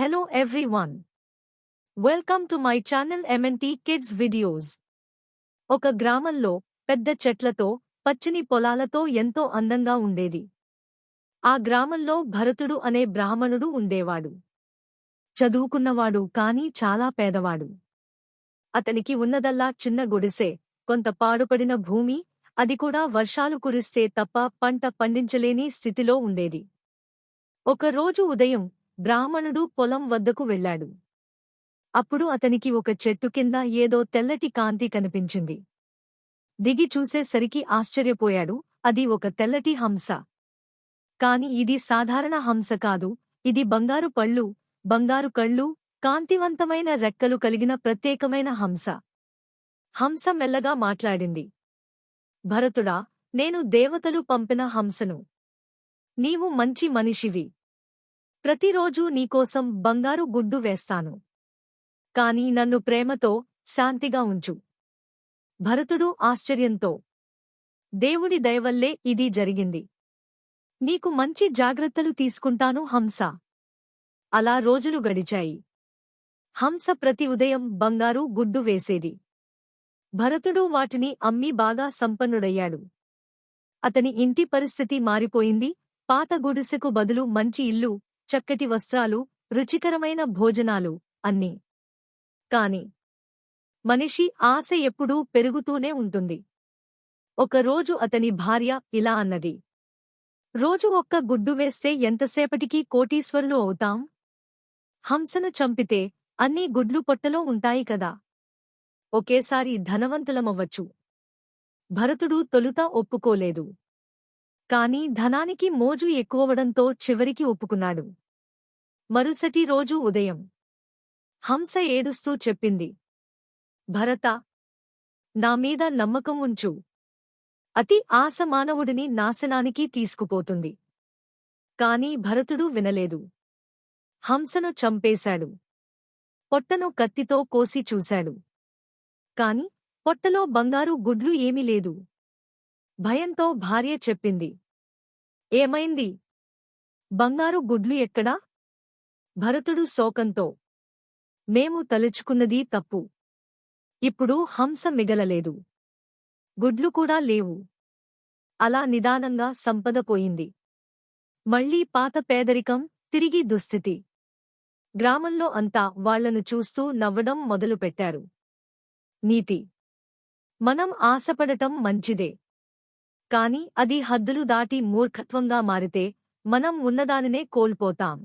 Hello everyone. Welcome to my channel MNT Kids Videos. ఒక గ్రామంలో పెద్ద చెట్లతో పచ్చని పొలాలతో ఎంతో అందంగా ఉండేది ఆ గ్రామంలో భరతుడు అనే బ్రాహ్మణుడు ఉండేవాడు చదువుకున్నవాడు కాని చాలా పేదవాడు అతనికి ఉన్నదల్లా చిన్న గుడిసె కొంత పాడుపడిన భూమి అది కూడా వర్షాలు కురిస్తే తప్ప పంట పండించలేని స్థితిలో ఉండేది ఒకరోజు ఉదయం బ్రాహ్మణుడు పొలం వద్దకు వెళ్ళాడు. అప్పుడు అతనికి ఒక చెట్టు కింద ఏదో తెల్లటి కాంతి కనిపించింది. దిగి చూసేసరికి ఆశ్చర్యపోయాడు అది ఒక తెల్లటి హంస. కాని ఇది సాధారణ హంస కాదు ఇది బంగారు పళ్ళు బంగారు కళ్ళు కాంతివంతమైన రెక్కలు కలిగిన ప్రత్యేకమైన హంస. హంస మెల్లగా మాట్లాడింది. భరతుడా నేను దేవతలు పంపిన హంసను. నీవు మంచి మనిషివి. ప్రతిరోజూ నీకోసం బంగారు గుడ్డు వేస్తాను. కాని నన్ను ప్రేమతో శాంతిగా ఉంచు. భరతుడు ఆశ్చర్యంతో దేవుడి దయవల్లే ఇది జరిగింది. నీకు మంచి జాగ్రత్తలు తీసుకుంటాను హంస. అలా రోజులు గడిచాయి. హంస ప్రతి ఉదయం బంగారు గుడ్డు వేసేది. భరతుడు వాటిని అమ్మి బాగా సంపన్నుడయ్యాడు. అతని ఇంటి పరిస్థితి మారిపోయింది. పాత గుడిసెకు బదులు మంచి ఇల్లు చక్కటి వస్త్రాలు రుచికరమైన భోజనాలు అన్నీ. కాని మనిషి ఆశ ఎప్పుడూ పెరుగుతూనే ఉంటుంది. ఒకరోజు అతని భార్య ఇలా అన్నది. రోజు ఒక్క గుడ్డు వేస్తే ఎంతసేపటికి కోటీశ్వరులు అవుతాం? హంసను చంపితే అన్నీ గుడ్లు పొట్టలో ఉంటాయి కదా. ఒకేసారి ధనవంతులమవ్వచ్చు. భరతుడు తొలుత ఒప్పుకోలేదు. కాని ధనానికి మోజు ఎక్కువవడంతో చివరికి ఒప్పుకున్నాడు. మరుసటి రోజు ఉదయం హంస ఏడుస్తూ చెప్పింది. భరత నా మీద నమ్మకం ఉంచు. అతి ఆశ మానవుడిని నాశనానికి తీసుకుపోతుంది. కాని భరతుడు వినలేదు. హంసను చంపేశాడు. పొట్టను కత్తితో కోసి చూశాడు. కాని పొట్టలో బంగారు గుడ్లు ఏమీ లేదు. భయంతో భార్య చెప్పింది. ఏమైంది? బంగారు గుడ్లు ఎక్కడా? భరతుడు శోకంతో. మేము తలుచుకున్నదీ తప్పు. ఇప్పుడు హంస మిగలలేదు. గుడ్లు కూడా లేవు. అలా నిదానంగా సంపద పోయింది. మళ్ళీ పాత పేదరికం తిరిగి దుస్థితి. గ్రామంలో అంతా వాళ్ళను చూస్తూ నవ్వడం మొదలుపెట్టారు. నీతి. మనం ఆశపడటం మంచిదే. కాని అది హద్దులు దాటి మూర్ఖత్వంగా మారితే మనం ఉన్నదానినే కోల్పోతాం.